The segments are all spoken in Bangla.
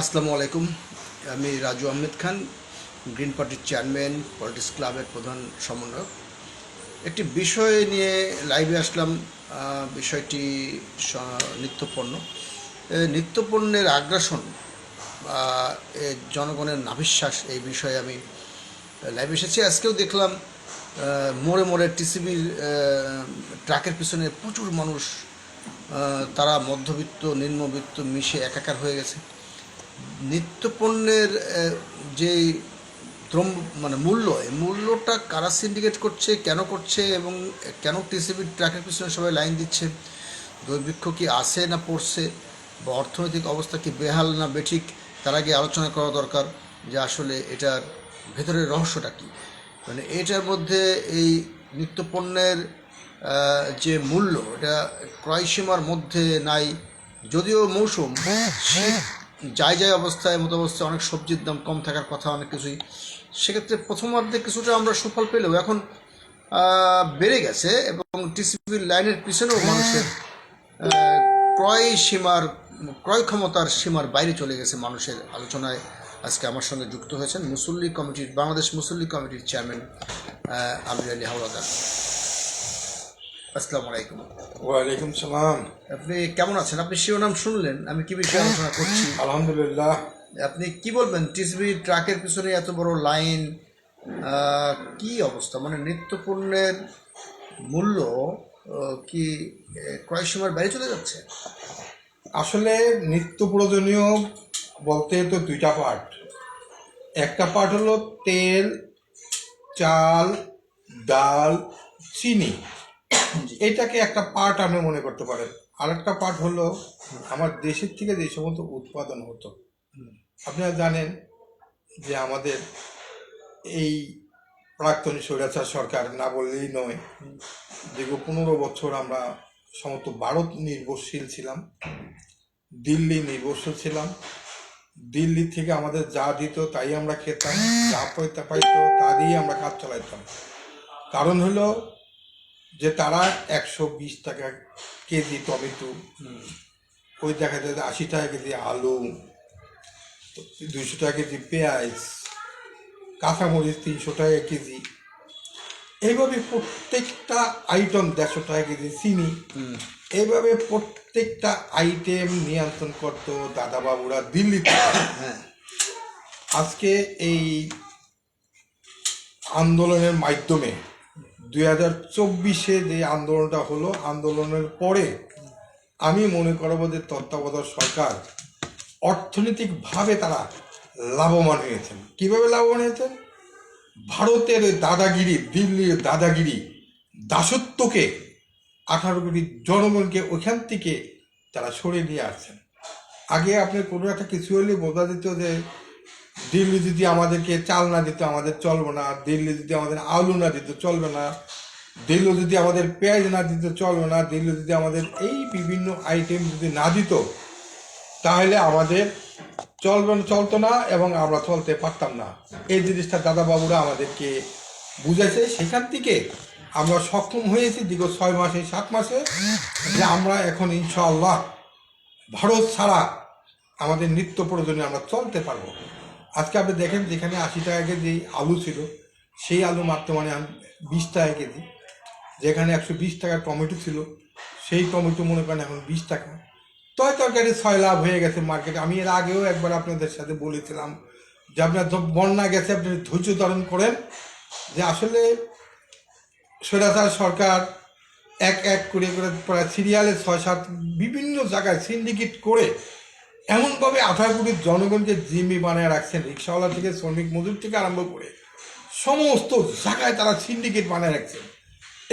আসসালামু আলাইকুম। আমি রাজু আহমেদ খান, গ্রিন পার্টির চেয়ারম্যান, পলিটিক্স ক্লাবের প্রধান সমন্বয়ক। একটি বিষয় নিয়ে লাইভে আসলাম বিষয়টি নিত্যপণ্য নিত্যপণ্যের আগ্রাসন বা জনগণের নাভিশ্বাস, এই বিষয়ে আমি লাইভে এসেছি। আজকেও দেখলাম মোড়ে মোড়ে টিসিবির ট্রাকের পিছনে প্রচুর মানুষ তারা মধ্যবিত্ত, নিম্নবিত্ত মিশে একাকার হয়ে গেছে। নিত্যপণ্যের যে দ্রব্য মানে মূল্য, এই মূল্যটা কারা সিন্ডিকেট করছে, কেন করছে এবং কেন টিসিবি ট্রাকের পিছনে সবাই লাইন দিচ্ছে? দুর্ভিক্ষ কি আসে না পড়ছে? বা অর্থনৈতিক অবস্থা কি বেহাল না বেঠিক? তার আগে আলোচনা করা দরকার যে আসলে এটার ভেতরের রহস্যটা কী? মানে এটার মধ্যে এই নিত্যপণ্যের যে মূল্য, এটা ক্রয়সীমার মধ্যে নাই, যদিও মৌসুম শীত যায় যায় অবস্থায় মতো অবস্থায় অনেক সবজির দাম কম থাকার কথা অনেক কিছুই। সেক্ষেত্রে প্রথমার্ধে কিছুটা আমরা সুফল পেলেও এখন বেড়ে গেছে এবং টিসিবির লাইনের পিছনেও মানুষের ক্রয় সীমার ক্রয় ক্ষমতার সীমার বাইরে চলে গেছে মানুষের আলোচনায়। আজকে আমার সঙ্গে যুক্ত হয়েছেন মুসল্লি কমিটির বাংলাদেশ মুসল্লি কমিটির চেয়ারম্যান আমির আলী হাওলাদার। আসসালামু আলাইকুম। ওয়ালাইকুম সালাম। আপনি কেমন আছেন? আপনি শিরোনাম শুনলেন আমি কি বিষয়ে আলোচনা করছি? আলহামদুলিল্লাহ। আপনি কি বলবেন? টিসবি ট্রাকের পিছনে এত বড় লাইন কি অবস্থা? মানে নিত্যপণ্যের মূল্য কি ক্রয় সীমার বাইরে চলে যাচ্ছে? আসলে নিত্য প্রয়োজনীয় বলতে তো দুইটা পার্ট একটা পার্ট হলো তেল চাল ডাল চিনি। এটাকে একটা পার্ট আপনি মনে করতে পারেন। আরেকটা পার্ট হলো, আমার দেশের থেকে যে সমস্ত উৎপাদন হতো আপনারা জানেন যে আমাদের এই প্রাক্তন স্বৈরাচার সরকার না বললেই নয়, দীর্ঘ পনেরো বছর আমরা সমস্ত ভারত নির্ভরশীল ছিলাম, দিল্লি নির্ভরশীল ছিলাম, দিল্লি থেকে আমাদের যা দিত তাই আমরা খেতাম, যা পাইতে পাইতো, তা দিয়েই আমরা কাজ চালাইতাম। কারণ হলো যে তারা একশো বিশ টাকা কেজি টমেটো ওই দেখা যায় আশি টাকা কেজি আলু দুইশো টাকা কেজি পেঁয়াজ কাঁচামরিচ তিনশো টাকা কেজি। এইভাবে প্রত্যেকটা আইটেম দেড়শো টাকা কেজি চিনি। এইভাবে প্রত্যেকটা আইটেম নিয়ন্ত্রণ করতো দাদাবাবুরা দিল্লিতে। হ্যাঁ। আজকে এই আন্দোলনের মাধ্যমে দুই হাজার চব্বিশে যে আন্দোলনটা হলো, আন্দোলনের পরে আমি মনে করব যে তত্ত্বাবধায়ক সরকার অর্থনৈতিকভাবে তারা লাভবান হয়েছেন। কীভাবে লাভবান হয়েছেন? ভারতের দাদাগিরি, দিল্লির দাদাগিরি দাসত্বকে, আঠারো কোটি জনগণকে ওইখান থেকে তারা সরে নিয়ে আসছেন। আগে আপনি কোনো একটা কিছু হলে বোঝা দিত যে দিল্লি যদি আমাদেরকে চাল না দিত, আমাদের চলবে না। দিল্লি যদি আমাদের আলু না দিত, চলবে না। দিল্লি যদি আমাদের পেঁয়াজ না দিত, চলবে না। দিল্লি যদি আমাদের এই বিভিন্ন আইটেম যদি না দিত, তাহলে আমাদের চলবে চলতো না এবং আমরা চলতে পারতাম না। এই জিনিসটা দাদাবাবুরা আমাদেরকে বুঝেছে সেখান থেকে আমরা সক্ষম হয়েছি দীর্ঘ ছয় মাসে, সাত মাসে যে আমরা এখন ইনশাআল্লাহ ভারত ছাড়া আমাদের নিত্য প্রয়োজনে আমরা চলতে পারব। আজকে আপনি দেখেন যেখানে আশি টাকা কেজি আলু ছিল, সেই আলু বর্তমানে বিশ টাকা কেজি, যেখানে একশো বিশ টাকা টমেটো ছিল, সেই টমেটো মনে করেন এখন বিশ টাকা। তয় তরকারি ছয় লাভ হয়ে গেছে মার্কেটে আমি এর আগেও একবার আপনাদের সাথে বলেছিলাম যে আপনার বন্যা গেছে, আপনি ধৈর্য ধারণ করেন যে আসলে স্বৈরাচার সরকার এক এক করে করে প্রায় সিরিয়ালে ছয় সাত বিভিন্ন জায়গায় সিন্ডিকেট করে এমনভাবে কোটি জনগণকে জিম্মি বানিয়ে রাখছেন, রিক্সাওয়ালা থেকে শ্রমিক, মজুর থেকে আরম্ভ করে সমস্ত জায়গায় তারা সিন্ডিকেট বানিয়ে রাখছেন।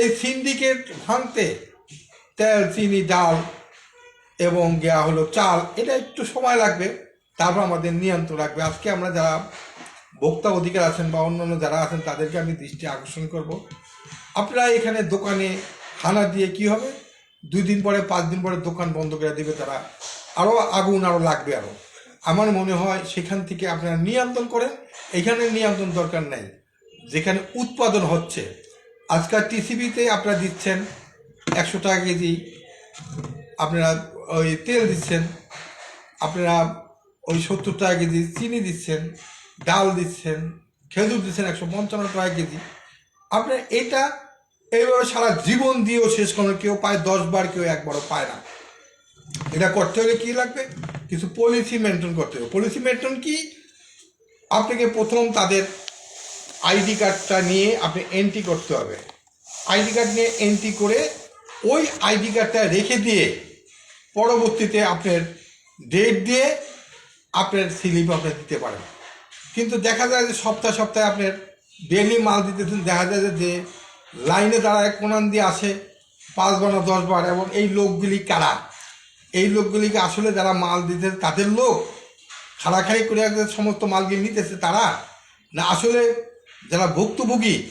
এই সিন্ডিকেট ভাঙতে তেল, চিনি, ডাল এবং গেয়া হলো চাল, এটা একটু সময় লাগবে, তারপর আমাদের নিয়ন্ত্রণ রাখবে। আজকে আমরা যারা ভোক্তা অধিকার আছেন বা অন্যান্য যারা আছেন, তাদেরকে আমি দৃষ্টি আকর্ষণ করব। আপনারা এখানে দোকানে হানা দিয়ে কি হবে? দুই দিন পরে, পাঁচ দিন পরে দোকান বন্ধ করে দেবে তারা। আরও আগুন আরও লাগবে আরও আমার মনে হয় সেখান থেকে আপনারা নিয়ন্ত্রণ করেন, এখানে নিয়ন্ত্রণ দরকার নেই। যেখানে উৎপাদন হচ্ছে, আজকাল টিসিবিতে আপনারা দিচ্ছেন একশো টাকা কেজি, আপনারা ওই তেল দিচ্ছেন, আপনারা ওই সত্তর টাকা কেজি চিনি দিচ্ছেন, ডাল দিচ্ছেন, খেজুর দিচ্ছেন একশো পঞ্চান্ন টাকা কেজি। আপনার এটা এইভাবে সারা জীবন দিয়েও শেষ করেন, কেউ পায় দশ বার, কেউ একবারও পায় না। এটা করতে হলে কি লাগবে? কিছু পলিসি মেনটেন করতে হবে। পলিসি মেনটেন কি? আপনাকে প্রথম তাদের আইডি কার্ডটা নিয়ে আপনি এন্ট্রি করতে হবে। আইডি কার্ড নিয়ে এন্ট্রি করে ওই আইডি কার্ডটা রেখে দিয়ে পরবর্তীতে আপনার ডেট দিয়ে আপনার স্লিপ আপনি দিতে পারেন। কিন্তু দেখা যায় যে সপ্তাহে সপ্তাহে আপনার ডেলি মাল দিতেছেন, দেখা যায় যে- লাইনে দাঁড়ায়, কোনান দিয়ে আসে, পাঁচ বার না দশ বার, এবং এই লোকগুলি কারা? এই লোকগুলিকে আসলে যারা মাল দিতে, তাদের লোক খাড়াখাড়ি করে সমস্ত মালগুলি নিতেছে তারা? না, আসলে যারা ভুক্তভোগী,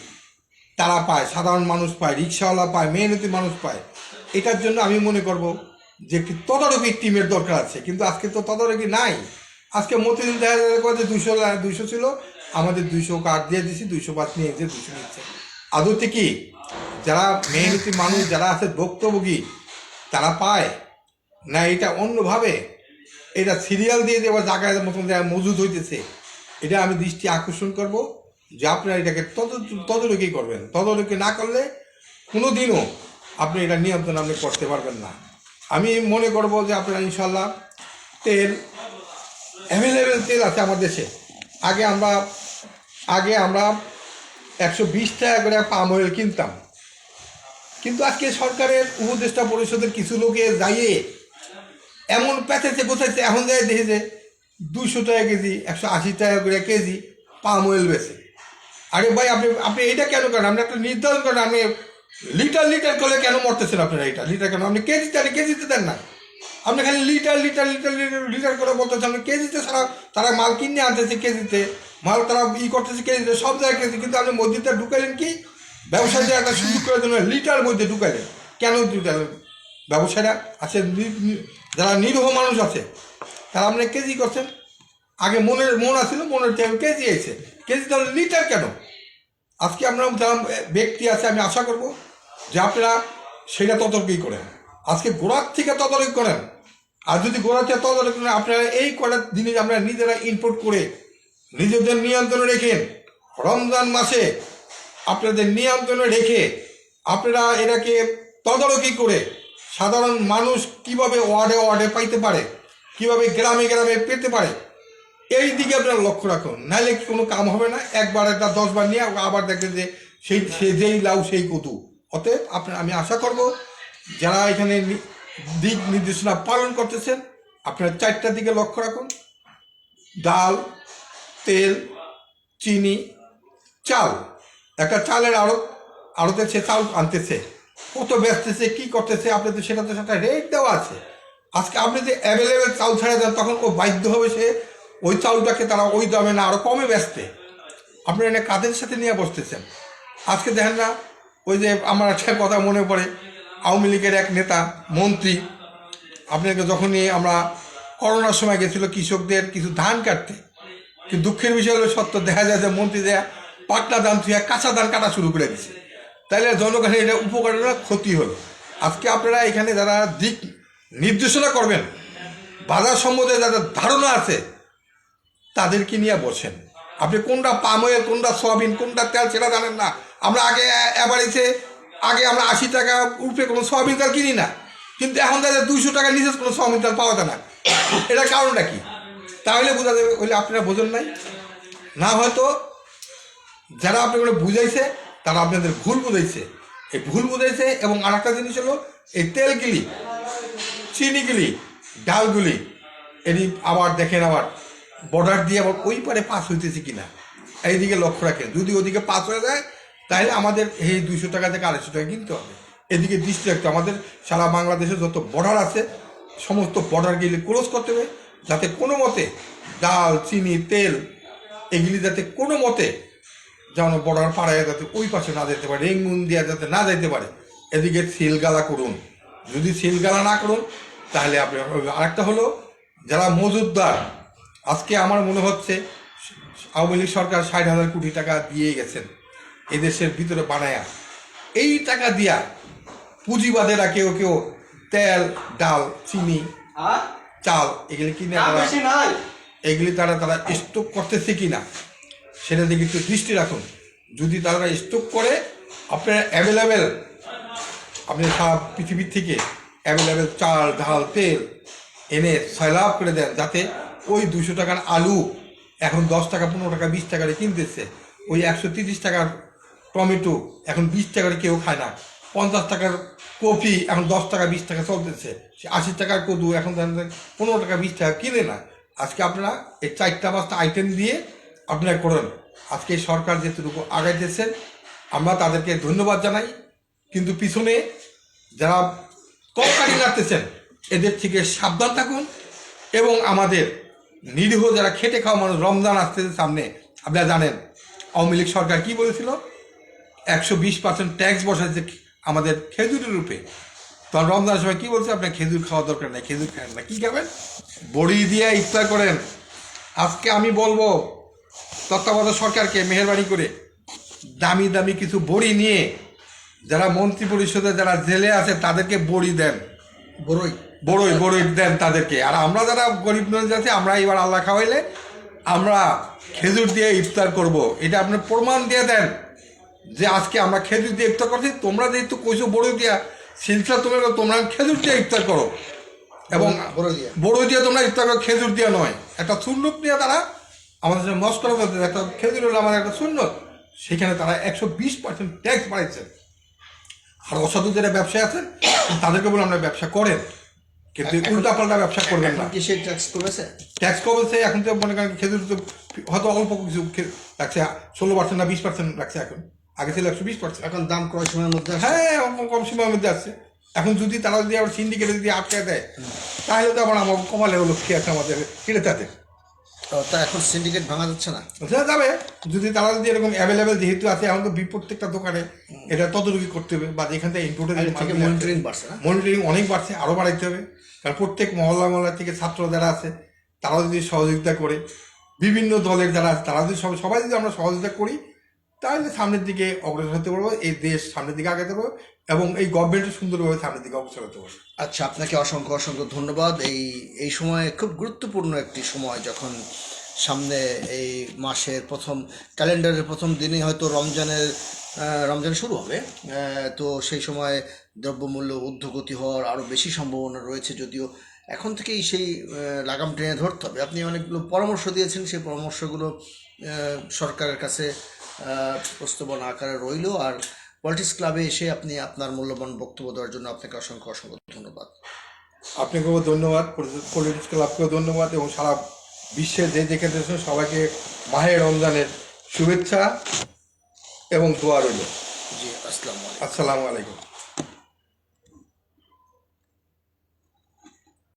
তারা পায়, সাধারণ মানুষ পায়, রিক্সাওয়ালা পায়, মেহনতি মানুষ পায়। এটার জন্য আমি মনে করব যে একটি তদারকি টিমের দরকার আছে। কিন্তু আজকে তো তদারকি নাই। আজকে মতিদিন দেখা যাবে যে দুশো দুশো ছিল, আমাদের দুইশো কার্ড দিয়ে দিছি, দুইশো বাস নিয়ে যে দুশো নিচ্ছে। আদতে কি? যারা মেহনতি মানুষ, যারা আছে ভুক্তভোগী, তারা পায়। না, এটা অন্যভাবে। এটা সিরিয়াল দিয়ে দেওয়া জায়গায় মতন দেওয়া মজুদ হইতেছে। এটা আমি দৃষ্টি আকর্ষণ করব যে আপনারা এটাকে তদ- তদারকি করবেন। তদারকি না করলে কোনো দিনও আপনি এটা নিয়ন্ত্রণ আপনি করতে পারবেন না। আমি মনে করব যে আপনারা ইনশাল্লাহ তেল অ্যাভেলেবেল তেল আছে আমার দেশে। আগে আমরা আগে আমরা একশো বিশ টাকা করে পাম অয়েল কিনতাম। কিন্তু আজকে সরকারের উপদেষ্টা পরিষদের কিছু লোকে যাইয়ে এমন পেঁচাইছে কোথাইছে এখন দেখে যে দুশো টাকা কেজি, একশো আশি টাকা করে কেজি পাম অয়েল বেছে আরে ভাই, আপনি আপনি এটা কেন করেন? আপনি একটা নির্ধারণ করেন, আপনি লিটার লিটার করে কেন মরতেছেন আপনারা এটা? লিটার কেন? আপনি কেজিতে আরে কেজিতে দেন না। আপনি খালি litre litre litre litre litre করে বলতেছেন, আপনি কেজিতে ছাড়া তারা মাল কিনে আনতেছে কেজিতে, মাল তারা ই করতেছে কেজিতে, সব জায়গায় কেজি কিন্তু আপনি মসজিদটা ঢুকাইলেন কি? ব্যবসায়ীদের একটা সুযোগ করে জন্য লিটার মধ্যে ঢুকাইলেন। কেন ঢুকাইলেন? ব্যবসায়ীরা আছে যারা নিরীহ মানুষ আছে, তারা আপনি কেজি করছেন? আগে মনের, মন আছিল, মনের থেকে কেজি আছে। কেজি তাহলে লিটার কেন? আজকে আমরা যারা ব্যক্তি আছে, আমি আশা করব যে আপনারা সেটা তদারকি করেন। আজকে গোড়ার থেকে তদারকি করেন। আর যদি গোড়া থেকে তদারকি করেন, আপনারা এই কটা জিনিস আমরা নিজেরা ইনপুট করে নিজেদের নিয়ন্ত্রণে রেখেন রমজান মাসে আপনাদের নিয়ন্ত্রণে রেখে আপনারা এটাকে তদারকি করে সাধারণ মানুষ কীভাবে ওয়ার্ডে ওয়ার্ডে পাইতে পারে? কীভাবে গ্রামে গ্রামে পেতে পারে? এই দিকে আপনারা লক্ষ্য রাখুন। নাহলে কোনো কাম হবে না? একবার একটা, দশবার নিয়ে আবার দেখবেন যে সেই সে যেই লাউ, সেই কতু অতএব আপনার আমি আশা করব যারা এখানে দিক নির্দেশনা পালন করতেছেন, আপনারা চারটার দিকে লক্ষ্য রাখুন। ডাল, তেল, চিনি, চাল। একটা চালের আড়ত, আড়তে সে চাল আনতেছে। কত বেচতেছে কি করতেছে, আপনি তো সেটা তো সেটা রেট দেওয়া আছে। আজকে আপনি যে অ্যাভেলেবেল চাল ছেড়ে দেন, তখন ও বাধ্য হবে সে ওই চাউলটাকে তারা ওই দামে না আরও কমে বেচতে। আপনি এনে কাদের সাথে নিয়ে বসতেছেন? আজকে দেখেন না, ওই যে আমার একটা কথা মনে পড়ে। আওয়ামী লীগের এক নেতা, মন্ত্রী, আপনাকে যখনই আমরা করোনার সময় গেছিল কৃষকদের কিছু ধান কাটতে। কিন্তু দুঃখের বিষয় হলো সত্য, দেখা যায় যে মন্ত্রী দেয়া পাটনা ধান থুয়া কাঁচা ধান কাটা শুরু করে দিচ্ছে তাইলে জনগণের এটা উপকার না, ক্ষতি হলো। আজকে আপনারা এখানে যারা দিক নির্দেশনা করবেন বাজার সম্বন্ধে যাদের ধারণা আছে তাদেরকে নিয়ে বসেন। আপনি কোনটা পাম অয়েল কোনটা সয়াবিন কোনটা তেল সেটা জানেন না। আমরা আগে এবারেছে আগে আমরা আশি টাকা উপরে কোনো সয়াবিন তেল কিনি না। কিন্তু এখন তাদের দুইশো টাকা নিচে কোনো সয়াবিন তেল পাওয়া যায় না। এটা কারণটা কি? তাহলে বোঝা যাবে ওইলে আপনারা বোঝেন নাই। না হয়তো যারা আপনাকে বুঝাইছে তারা আপনাদের ভুল বুঝাইছে। এই ভুল বুঝাইছে এবং আর একটা জিনিস হলো, এই তেলগুলি চিনিগুলি ডালগুলি এটি আবার দেখেন আবার বর্ডার দিয়ে আবার ওই পারে পাস হইতেছে কিনা। এইদিকে লক্ষ্য রাখেন, যদি ওদিকে পাস হয়ে যায় তাহলে আমাদের এই দুইশো টাকা থেকে আড়াইশো টাকা কিনতে হবে। এদিকে দৃষ্টি রাখতে আমাদের সারা বাংলাদেশে যত বর্ডার আছে, সমস্ত বর্ডারগুলি ক্লোজ করতে হবে, যাতে কোনো মতে ডাল, চিনি, তেল, এগুলি যাতে কোনো মতে যেমন বর্ডার পাড়ায় যাতে ওই পাশে না যেতে পারে রেঙ্গুন দিয়া যাতে না যেতে পারে এদিকে সিলগালা করুন। যদি সিলগালা না করুন তাহলে আপনি আরেকটা হলো যারা মজুদদার আজকে আমার মনে হচ্ছে আওয়ামী লীগ সরকার ষাট হাজার কোটি টাকা দিয়ে গেছেন এদেশের ভিতরে বানায়া। এই টাকা দিয়া পুঁজিবাদেরা কেউ কেউ তেল ডাল চিনি চাল এগুলি কিনে এগুলি তারা তারা স্টক করতেছে কি না সেটা দিকে একটু দৃষ্টি রাখুন। যদি তারা স্টক করে, আপনার অ্যাভেলেবেল আপনি সারা পৃথিবীর থেকে অ্যাভেলেবেল চাল, ডাল, তেল এনে সয়লাভ করে দেন যাতে ওই দুশো টাকার আলু এখন দশ টাকা, পনেরো টাকা, বিশ টাকারে কিনতেছে। ওই একশো তিরিশ টাকার টমেটো এখন বিশ টাকার কেউ খায় না। পঞ্চাশ টাকার কপি এখন দশ টাকা, বিশ টাকা চলতেছে। সে আশি টাকার কদু এখন পনেরো টাকা, বিশ টাকা কিনে না। আজকে আপনারা এই চারটা পাঁচটা আইটেম দিয়ে আপনারা করেন। আজকে সরকার যেটুকু আগাইতেছেন আমরা তাদেরকে ধন্যবাদ জানাই। কিন্তু পিছনে যারা কলকারি লাগতেছেন এদের থেকে সাবধান থাকুন এবং আমাদের নিরীহ যারা খেটে খাওয়া মানুষ, রমজান আসতেছে সামনে, আপনারা জানেন, আওয়ামী লীগ সরকার কি বলেছিল? একশো বিশ পার্সেন্ট ট্যাক্স বসাইছে আমাদের খেজুরের রূপে। তখন রমজানের সময় কী বলছে? আপনার খেজুর খাওয়া দরকার নেই, খেজুর খান না। কী খাবেন? বড়ি দিয়ে ইফতার করেন। আজকে আমি বলব তত্ত্বাবধায়ক সরকারকে মেহরবানি করে দামি দামি কিছু বড়ি নিয়ে যারা মন্ত্রী পরিষদে যারা জেলে আছে তাদেরকে বড়ি দেন। বড়ই। বড়ই বড়ই দেন তাদেরকে। আর আমরা যারা গরিব মানুষ আছে আমরা এবার আল্লাহ খাওয়াইলে আমরা খেজুর দিয়ে ইফতার করব। এটা আপনি প্রমাণ দিয়ে দেন যে আজকে আমরা খেজুর দিয়ে ইফতার করছি। তোমরা যেহেতু কইছো বড়ই দিয়া সিলসিলা তোমরা তোমরা খেজুর দিয়ে ইফতার করো। এবং বড়ই দিয়া। তোমরা ইফতার করো খেজুর দিয়ে নয়। একটা সুন্নত নিয়ে তারা আমাদের সাথে মস্করা একটা খেজুর হলো আমাদের একটা সুন্নত। সেখানে তারা একশো বিশ পার্সেন্ট ট্যাক্স বাড়াইছে। আর অসাধু যারা ব্যবসায় আছেন তাদেরকে বলে আমরা ব্যবসা করেন। কিন্তু উল্টা পাল্টা ব্যবসা করবেন না। এখন কি সেই ট্যাক্স কমেছে? ট্যাক্স কমেছে এখন তো মনে করেন খেজুর তো হয়তো অল্প কিছু রাখছে ষোলো পার্সেন্ট না বিশ পার্সেন্ট রাখছে এখন। আগে ছিল একশো বিশ পার্সেন্ট এখন দাম ক্রয় সময়ের মধ্যে হ্যাঁ কম সময়ের মধ্যে আসছে এখন যদি তারা যদি আবার সিন্ডিকেটে যদি আটকে দেয় তাহলে তো আবার আমার কমালে কি আছে আমাদের তাতে তো এখন সিন্ডিকেট ভাঙা যাচ্ছে না? সেটা যাবে। যদি তারা যদি এরকম অ্যাভেলেবেল যেহেতু আছে এখন তো বি- প্রত্যেকটা দোকানে এটা তদারকি করতে হবে বা যেখান থেকে থেকে মনিটরিং বাড়ছে না? মনিটরিং অনেক বাড়ছে আরও বাড়াইতে হবে। কারণ প্রত্যেক মহল্লা মহল্লা থেকে ছাত্র যারা আছে তারা যদি সহযোগিতা করে বিভিন্ন দলের যারা আছে তারা যদি সব সবাই যদি আমরা সহযোগিতা করি তাহলে সামনের দিকে অগ্রসর হতে পারব এই দেশ সামনের দিকে আগাতে পারব এবং এই গভর্নমেন্ট সুন্দরভাবে সামনের দিকে অগ্রসর হতে পারব। আচ্ছা আপনাকে অসংখ্য অসংখ্য ধন্যবাদ। এই এই সময়ে খুব গুরুত্বপূর্ণ একটি সময় যখন সামনে এই মাসের প্রথম, ক্যালেন্ডারের প্রথম দিনই হয়তো রমজানের রমজান শুরু হবে। তো সেই সময় দ্রব্যমূল্য ঊর্ধ্বগতি হওয়ার আরও বেশি সম্ভাবনা রয়েছে যদিও এখন থেকেই সেই লাগাম টেনে ধরতে হবে। আপনি অনেকগুলো পরামর্শ দিয়েছেন, সেই পরামর্শগুলো সরকারের কাছে প্রস্তাবনা আকারে রইল। আর পলিটিক্স ক্লাবে এসে আপনি আপনার মূল্যবান বক্তব্য দেওয়ার জন্য আপনাকে অসংখ্য অসংখ্য ধন্যবাদ। আপনাকেও ধন্যবাদ পলিটিক্স ক্লাবকেও ধন্যবাদ এবং সারা বিশ্বে যে দেখে দেখছেন সবাইকে মাহে রমজানের শুভেচ্ছা এবং দোয়া রইল। জি আসসালামু আলাইকুম। আসসালামু আলাইকুম।